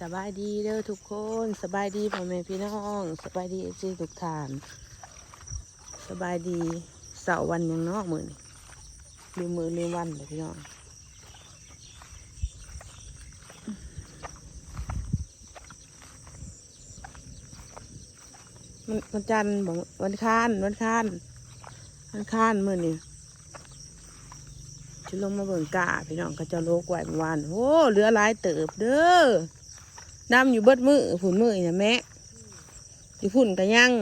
สบายดีเด้อทุกคนสบายดีพ่อแม่พี่น้องสบายดีเอซีทุกท่านสบายดีเสาร์วันหยังเนอกมือนี่ลืมมือลืมวันเลยพี่น้องมันวันจันทร์บอกวันค้านวันค้านวันค้านมือนี่จะลงมาเบิ่งกาพี่น้องก็จะโลกไหวเมื่อวานโอ้เหลือหลายเติบเด้อ น้ำอยู่เบิดมือผุนมือนี่นะแม่อยู่พุ่นกันยัง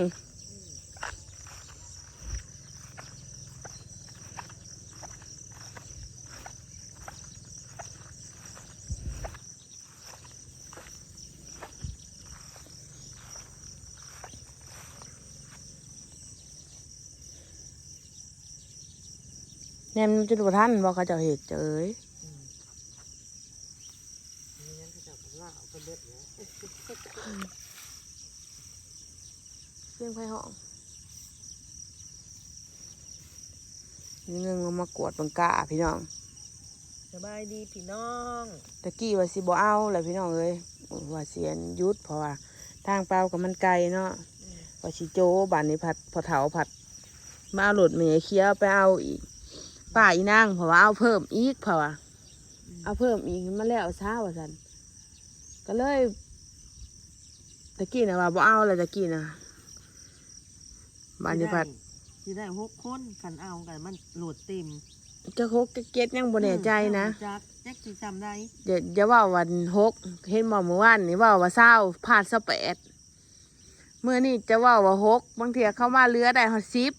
แนมนจุดประทันบอกเขาเจะเหตุเจย ไม่งั้นเขาจะ เอาล่าเอาไปเด็ดเนี่ยเรื่องไฟห้องนี่เงินมามากวดบังกาพี่น้องสบายดีพี่น้องตะกี้ว่าสิบ่เอาแหละพี่น้องเอ้ยว่าเสียนหยุดเพราะว่าทางเปล่ากับมันไกลเนาะว่าสิโจบ้านนี้ผัดพอเถาผัด มาเอาหลดเมยเคี้ยวไปเอาอีกป้าอีนางเพราะว่าเอาเพิ่มอีกเพราะว่าเอาเพิ่มอีกมาแล้วเช้าว่าสัน ก็เลยตะกี้นะว่าบ่เอาเลยตะกี้นะบ้านนี้ผัดที่ได้หกคนกันเอากันมันโหลดเต็มเจะคกเก็ตยังบ่แน่ใจนะจักแจ็คสิจำได้เดี๋ยวอย่าว่าวันหกเห็นบอกเมื่อวานนี่ว่าว่าเศร้าพลาดสแปดเมื่อนี่จะว่าว่าหกบางเทีเข้ามาเรือได้หอสิบ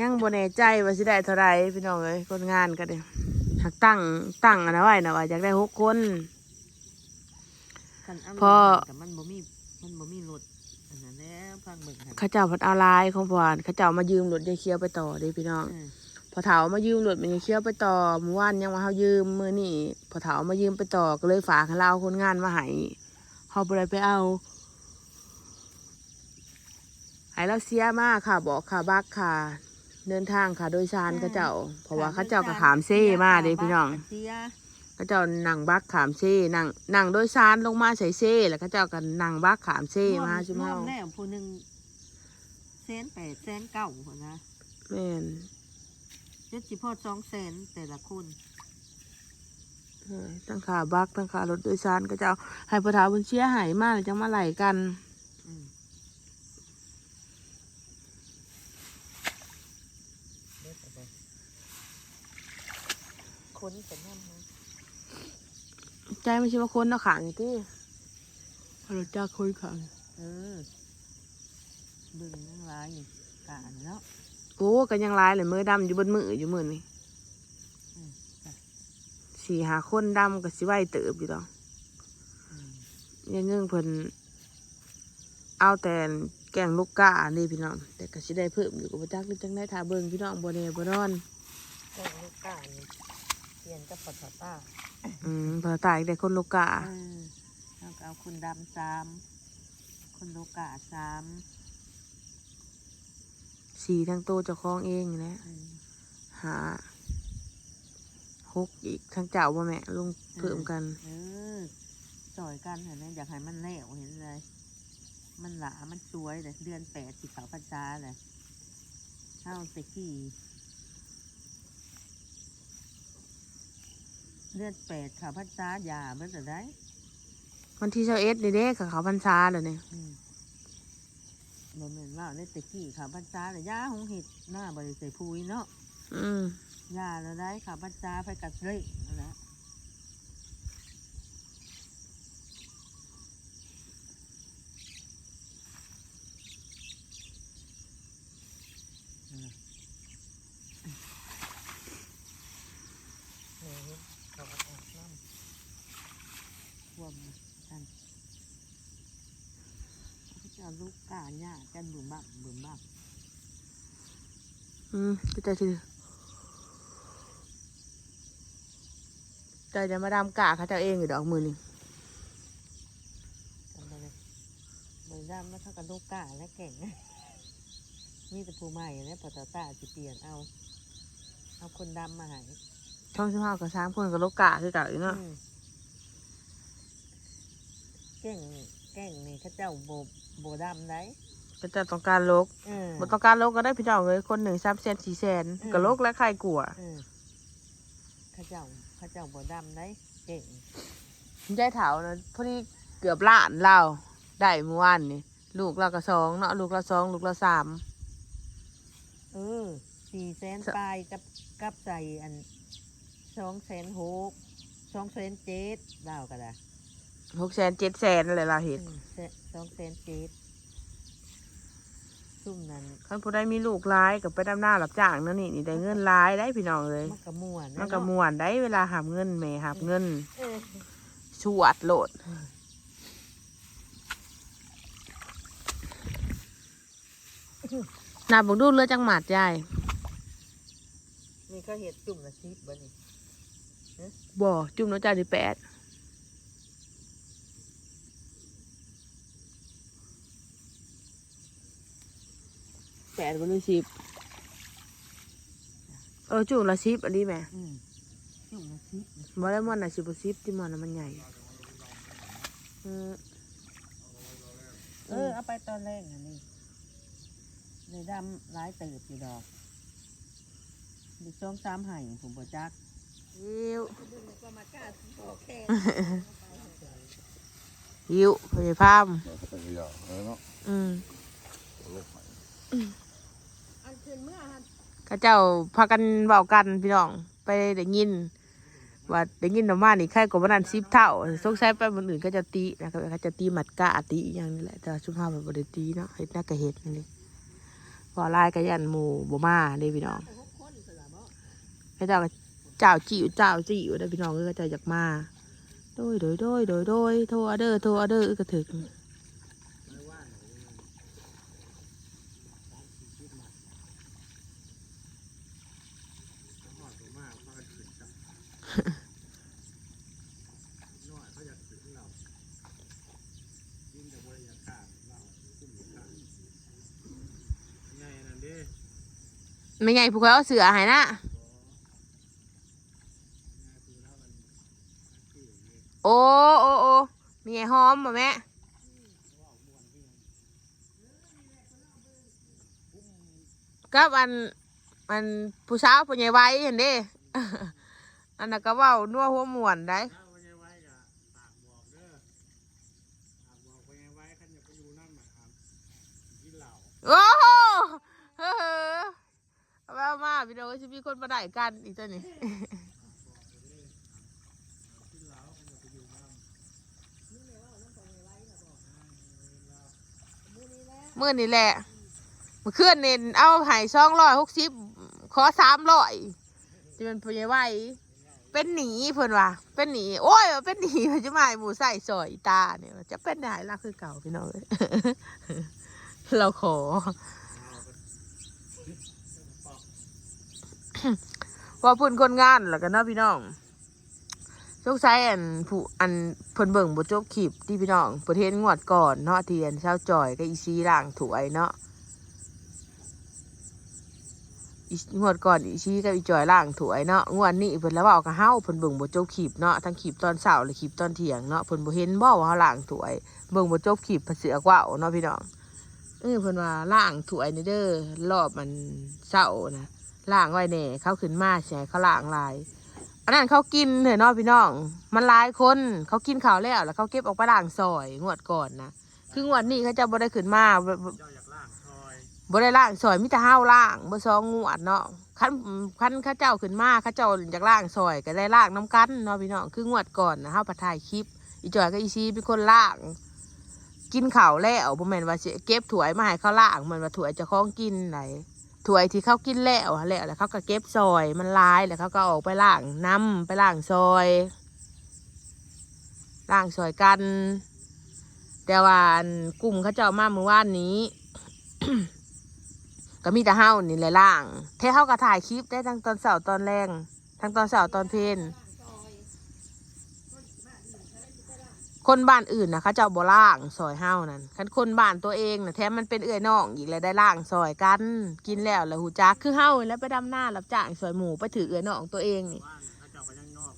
ยังบ่แน่ใจว่าสิได้เท่าไรพี่น้องเอ้ยคนงานก็เด้หักตั้งตั้งอันนะไว้นะว่าอยากได้หกคน กันเอาพอแต่มันบ่มีมันบ่มีรถอันนั้นแหล้วพังเบิ่งหันเข้าเจ้าพัดเอาลายของพอนเข้าเจ้ามายืมรถยายเคี้ยวไปต่อเด้พี่น้องเออพอเถามายืมรถมันยายเคี้ยวไปต่อเมื่อวานยังมาเฮายืมมื้อนี่พอเถามายืมไปต่อก็เลยฝากให้เราคนงานมาให้เฮาบ่ได้ไปเอาให้เราเสียมากค่ะ บอกค่ะบักค่ะ เดินทางค่ะ โดยสารเขาเจ้า เพราะว่าเขาเจ้าก็ขามเซ่มาเด้พี่น้อง เสียเขาเจ้านั่งบักขามเซ่นั่งนั่งโดยสารลงมาใส่เซ่แล้วเขาเจ้าก็นั่งบักขามเซ่มาใช่ไหมรวเฮาแล้วผู้หนึ่งแสนแปดแสนเก้าหัวนะแม่นเจ็ดสิบพอสองแสนแต่ละคนเอ้ยทั้งขาบักทั้งขารถโดยสารเขาเจ้าให้พอเถาบนเชียหายมากเลยจังมาไหลกัน อืมเด็ดเอาไปคนเป็นน้ำนะ ใจไม่ใช่ว่าคนเอาขังที่เราจ้าคนขังเออดึงนั่งร้ายอยู่กาเนาะโอ้กันยังร้ายเลยมือดำอยู่บนมืออยู่มือนี่อืมจ้ะสี่หาคนดำกับสิไหวเติบอยู่ดอกอืมยังเงื่งเพิ่นเอาแต่แกงลูกกานี่พี่น้อง แต่ก็สิได้เพิ่มอยู่กับจักหรือจังได้ทาเบิ่งพี่น้องบ่แน่บ่นอนก็ลูกกานี่ เปลี่ยนกับปัตตาต้าอืมพอตายได้คนลูกกาเออแล้วก็เอาคุณดำสามคนลูกกาสามสี่ทั้งโตวเจ้าของเองนี่แหละอืมหาหกอีกทั้งเจ้าบ่แม่ลงเพิ่มกัน เออจอยกันเห็นไหมอยากให้มันแล้วเห็นเลย มันหลามันสวยเลยเดือนแปดสิขาวพันษาเลยเข้าไปขี่ เดือนแปดขาวพันษาหยาเมื่อไหร่ได้วันที่เช้าเอ็ดนี่เด้กับเขาพรรษาเลยเนี่ยอืมบ่เหมือนว่าในตะกี้ขาวพันษาเลยยาหงเห็ดหน้าบริใส่พุยเนาะอืมยาแล้วได้ขาวพันษาไปกัดเลยนั่นแหละนั่นแหละเออเขาก็อาบน้ำท่วมกัน เขาจะเอาลูกกาหญ้ากันบุ่มบักบุ่มบักอืมก็จะถือใจจะมาดามกาเขาเจ้าเองอยู่ดอกมือนี่กันไปเลยบริดามแล้วเขากับลูกกาและเก่งมีแต่ผู้ใหม่และปตตาจะเปลี่ยนเอา เอาคนดำมาใหายช่องสิบห้ากับสามคนกับลูกกาคือเก่าอยู่เนาะอืมก่ง แก่งนี่เขาเจ้าโบโบดำได้ก็จะต้องการลกเออ บ่ต้องการลกก็ได้พี่น้องเลยคนหนึ่งสามแสนสี่แสนอืม ก็ลกและใครกลัวเออเขาเจ้าเขาเจ้าโบดำได้เก่งยายเถานะพอดีเกือบล้านเราได้เมื่อวานนี่ลูกเราก็สองเนาะลูกเราสองลูกเราสาม เออสี่แสนสปลายกับกับใส่อันสองแสนหกสองแสนเจ็ดดาวก็ได้ หกแสนเจ็ดแสนอะไรเราเห็นอืมแสสองแสนเจ็ดซุ่มนั้นคันผู้ใดมีลูกร้ายกับไปดำหน้ารับจ้างเนั่นนี่นี่ได้เงินร้ายได้พี่น้องเลยมันกระมวนมันก็มวนได้เวลาหาเงินแม่หาเงินเออชวดโหลดนาบอกดูเรือจังหมัดยายนี่เขาเห็ดจุ่มละสิบบ่นี่บ่จุ่มน้องจ่ายที่แปด แปดบนสิบเออจุ่มละสิบอันนี้แหม่อืมจุ่มละสิบบ่ได้มันน่ะสิบสิบที่มันน่ะมันใหญ่อืมเออเอาไปตอนแรกอันนี้ในดำร้ายเติบอยู่ดอกมีช่องสามไห่ผมบ่จักหิวก็มากล้าโอเคหิวพยาพามเราก็เป็นขยะเออเนาะอืม โลกใหม่ อันคืนเมื่อ ฮันเจ้าพากันเบากันพี่น้องไปได้ยิน ว่าได้ยินออกมานี่ใครกว่านั้นสิบเท่าสงสัยไปบนอื่นก็จะตีนะครับเขาจะตีหมัดกะตีอย่างนี้แหละแต่ชุมพาแบบบไดตีเนาะเฮ็ดหน้ากะเฮ็ดนั่นนี่พอลายกะยันหมู่บ่มาเด้พี่น้องเขาเจ้าก็เจ้าจิ๋วเจ้าจิ๋วได้พี่น้องเออเขาเจ้าอยากมาโดยโดยโดยโดยโดยโทรอเดอร์โทรอเดอร์ก็ถึง ไม่ไงผู้เขาเอาเสือใหายนะโอ้โอ้โอ้มีไงหอมบ่แม่กับอันอันผู้สาวผู้ใหญ่ไว้เห็นเด้อันนั้นก็เว้านัวหัวหมวนได้ถ้าวันยังไว้ก็ฝากบอกเด้อฝากบอกวันยังไว้ขันอย่าไปอยู่นั่นหมายครับกินเหล้าโอ้โห มาพี่น้องจะมีคนมาได้กันอีกตัวนี้เมื่อนี่แหละเมื่อคืนนี่เอาหายสองร้อยหกสิบขอสามร้อยจะเป็นพยาไว้เป็นหนีเพิ่นว่าเป็นหนีโอ้ยเป็นหนีมันจะมาหมูใส่ซอยตาเนี่ยจะเป็นได้ละคือเก่าพี่น้องเอ้ยเราขอ ว่าเพุ่นคนงานแล้วกันเนาะพี่น้องโชคชัยอันผู้อันเพิ่นเบิ่งบ่จบคลิปที่พี่น้องประเทศงวดก่อนเนาะเทียนเช้าจ่อยก็อีซีล่างถวยเนาะงวดก่อนอีซีกับอีจอยล่างถวยเนาะงวดนี้เพิ่นแล้วว้ากับเฮาเพิ่นเบิ่งบ่จบคลิปเนาะทั้งคลิปตอนเช้าและคลิปตอนเที่ยงเนาะเพิ่นบ่เห็นบ่ว่าเฮาล่างถวยเบิ่งบ่จบคลิปเพิ่นเสือกว้าเนาะพี่น้องเออเพิ่นว่าล่างถวยนี่เด้อรอบมันเช้านะ ล่างไว้แน่เขาขึ้นมาใช่เขาล่างลายอันนั้นเขากินเถอะเนาะพี่น้อง มันหลายคนเขากินข้าวแล้วแล้วเขาเก็บออกไปล่างซอยงวดก่อนนะคืองวดนี้เขาจะบ่ได้ขึ้นมาบ่บ่เจ้าอยากล่างซอยบ่ได้ล่างซอยมิแต่ห้าวล่างบ่ซองงวดเนาะคันคันข้าเจ้าขึ้นมาข้าเจ้าจากล่างซอยก็ได้ล่างน้ำกันเนาะพี่น้องคืองวดก่อนนะเฮาปะถ่ายคลิป อีจอยก็อีซีเป็นคนล่าง กินข้าวแล้วบ่แม่นว่าสิเก็บถ้วมาให้เขาล่างเหมือนว่าถ้วจะคล้องกินไหน ถ้วยที่เขากินแล้วแล้วแล้วเขาก็เก็บซอยมันลายแล้วเขาก็ออกไปล่างน้ำไปล่างซอยล่างซอยกัน แต่ว่าอันกลุ่มเขาเจ้ามาเมื่อวานนี้ ก็มีแต่เฮานี่แหละล่างเท่เขาก็ถ่ายคลิปได้ทั้งตอนเสาร์ตอนแรงทั้งตอนเสาร์ตอนเพลน คนบ้านอื่นนะเขาเจ้าบ่ล่างซอยเฮานั่นคันคนบ้านตัวเองนะแถมมันเป็นเอื้อยน้องอีกแล้วได้ล่างซอยกัน กินแล้วแล้วหูจักคือเฮาแล้วไปดำหน้ารับจ้างซอยหมูไปถือเอื้อยน้องตัวเองนี่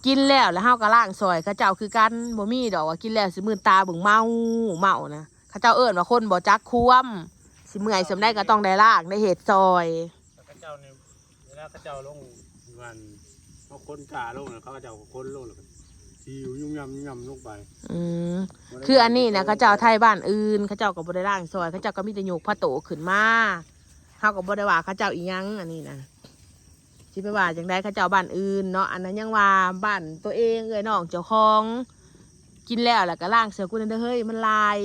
กินแล้วแล้วเฮาก็ล่างซอยเขาเจ้าคือกันบ่มีดอกว่ากินแล้วสิมื่นตาเบิ่งเมาเมานะเขาเจ้าเอิ้อนว่าคนบ่จักควมสิเมื่อยสำได้ก็ต้องได้ล่างได้เฮ็ดซอยแต่ข้าเจ้าเนี่ยเวลาข้าเจ้าลงวันเขาคนกาลงเนี่ยเขาก็จะเอาคนลงแล้ว ก็ชิวยุ่มยำยุ่มยำลงไปอืมคืออันนี้นะเขาเจ้าไทยบ้านอื่นเขาเจ้าก็บ่ได้ล่างซอยเขาเจ้าก็มีแต่โยกผ้าโตขึ้นมาเฮาก็บ่ได้ว่าเขาเจ้าอีหยังอันนี้นะสิไปว่าจังไดเขาเจ้าบ้านอื่นเนาะอันนั้นยังว่าบ้านตัวเองเอ้ยน้องเจ้าของกินแล้วแหล้วก็ล่างเสือกูนั่นเด้อเฮ้ยมันลาย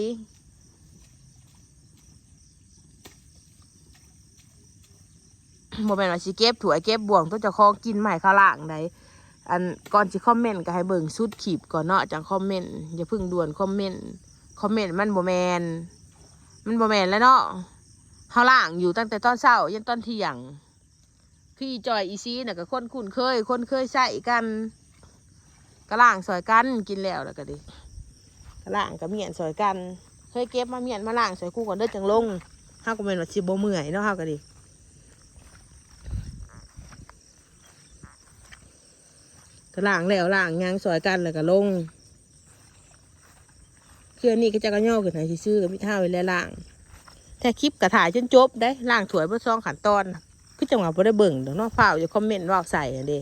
โมเมนว่าสิเก็บถั่วเก็บบ่วงตัวเจะคองกินใหม่ข้าวล่างใด อันก่อนสิคอมเมนต์ก็ให้เบิ่งสุดขีบก่อนเนาะจังคอมเมนต์อย่าเพิ่งด่วนคอมเมนต์คอมเมนต์มันบ่แมนมันบ่แมนแล้วเนาะเฮาล่างอยู่ตั้งแต่ตอนเช้ายันตอนเที่ยงคืออีจอยอีซีน่ะก็คนคุ้นเคย คนเคยใช้กันก็ล่างซอยกันกินแล้วแล้วก็ดิก็ล่างก็เมียนซอยกันเคยเก็บมาเมียนมาล่างซอยคู่ก่อนเด้อจังลงเฮาก็แม่นว่าสิบ่เมื่อยเนาะเฮาก็ดิ ก็ล่างแล้วล่างยางสอยกันแล้วก็ลงเครื่องนี้ก็จะกระย่อขึ้นไหนซื้อกับมิท่าไว้แล้วล่างแต่คลิปกระถ่ายจนจบได้ล่างถวยเพื่อซองขันตอนคือจังหวะพอได้เบิ่งเดี๋ยวเนอกเฝ้าอย่าคอมเมนต์ว่าใส่อันเด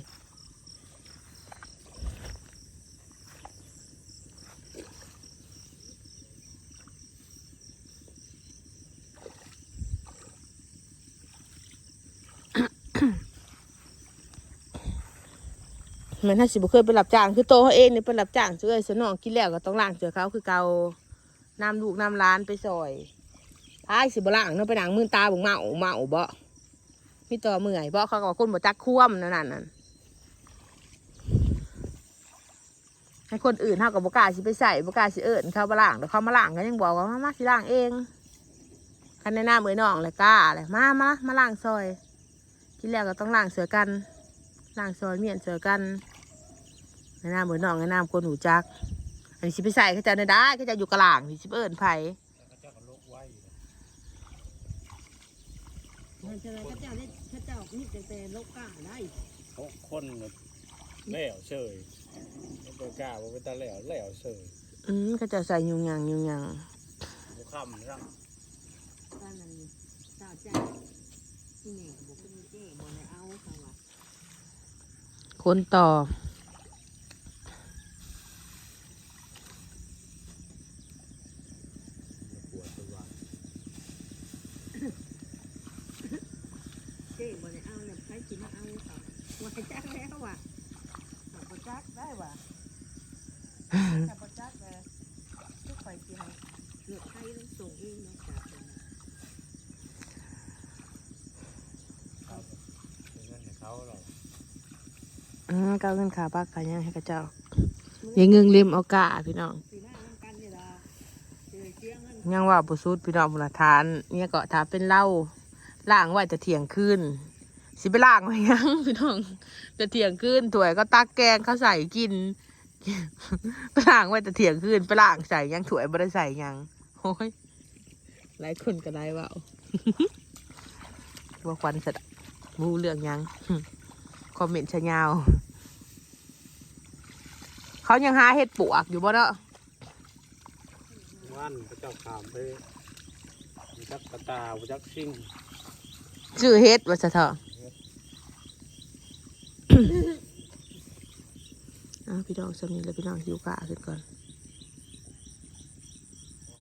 มันถ้าสิบุเคยไปรับจ้างคือโตเขาเองเนี่ยไปรับจ้างเจอสนองกินแล้วก็ต้องล่างเจอเขาคือเกาน้ำลูกน้ำร้านไปซอยท้ายสิบล่างเนาะไปหนังมือตาบุงเมาเมาบ่พี่ต่อเมื่อยบ่เขาก็ว่าคนบ่จักคว่ำนั่นนั่นนั่นให้คนอื่นเท่ากับบกาสิไปใส่บกาสิเอิญเขามาล่างแต่เขามาล่างก็ยังบอกว่ามามาสิล่างเองคันในหน้าเมือน้องเลยกล้าเลยมามามาล่างซอยกินแล้วก็ต้องล่างเสือกันล่างซอยเมียนเสือกัน ในหน้ามือน้องในหน้าคนหูจัก อันนี้สิไปใส่เขาจะได้เขาจะอยู่กลางนี่สิไปเอิญไผแต่ข้าเจ้าก็ลกไว้มันจะอะไรพระเจ้าได้พระเจ้านี่แต่แต่โลกกล้าได้หกคนเนี่ยแล้วเฉยไม่ไปกล้าว่าไปตาแล้วแล้วเฉยอืมเขาจะใส่ยุงยังยุงยังบุค่ำร่างตอนนั้นเจ้าใจที่นี่บอกเป็นเจ๊บอกเลยเอาเขาว่าคนต่อ ปวดตัว เจ๊บอกเลยเอาเนี่ยใครกินมาเอาเขาว่าจักแล้วว่ะบอกจักได้ว่ะแต่บอกจักเลยทุกไปกินเลือกใครต้องส่งเองนะจ๊ะ เงินให้เขาหรอก ก้าวเงินขาปักขายังให้กับเจ้าอย่าเงึงริมเอากาพี่น้องยังว่าบุสุดพี่น้องบุรทาน เนี่ยก็ถาเป็นเหล้าล่างไว้จะเที่ยงคืนสิไปล่างไว้ยังพี่น้องจะเที่ยงคืนถ้วยก็ตักแกงเขาใส่กินไปล่างไว้จะเที่ยงคืนไปล่างใส่ยังถ้วยบ่ได้ใส่ยังโอ้ยหลายคนก็ได้เว่าว่าควันสะดะมูเรื่องยังคอมเมนต์ชะยาว เขายังหาเห็ดปวกอยู่บ่เนาะวันพระเจ้าขามไปบุจักกระตาบุจักซิ่งชื่อเฮ็ดว่าจะเถอะอ้าวพี่น้องสำนีแล้วพี่น้องหิวกะขึ้นก่อน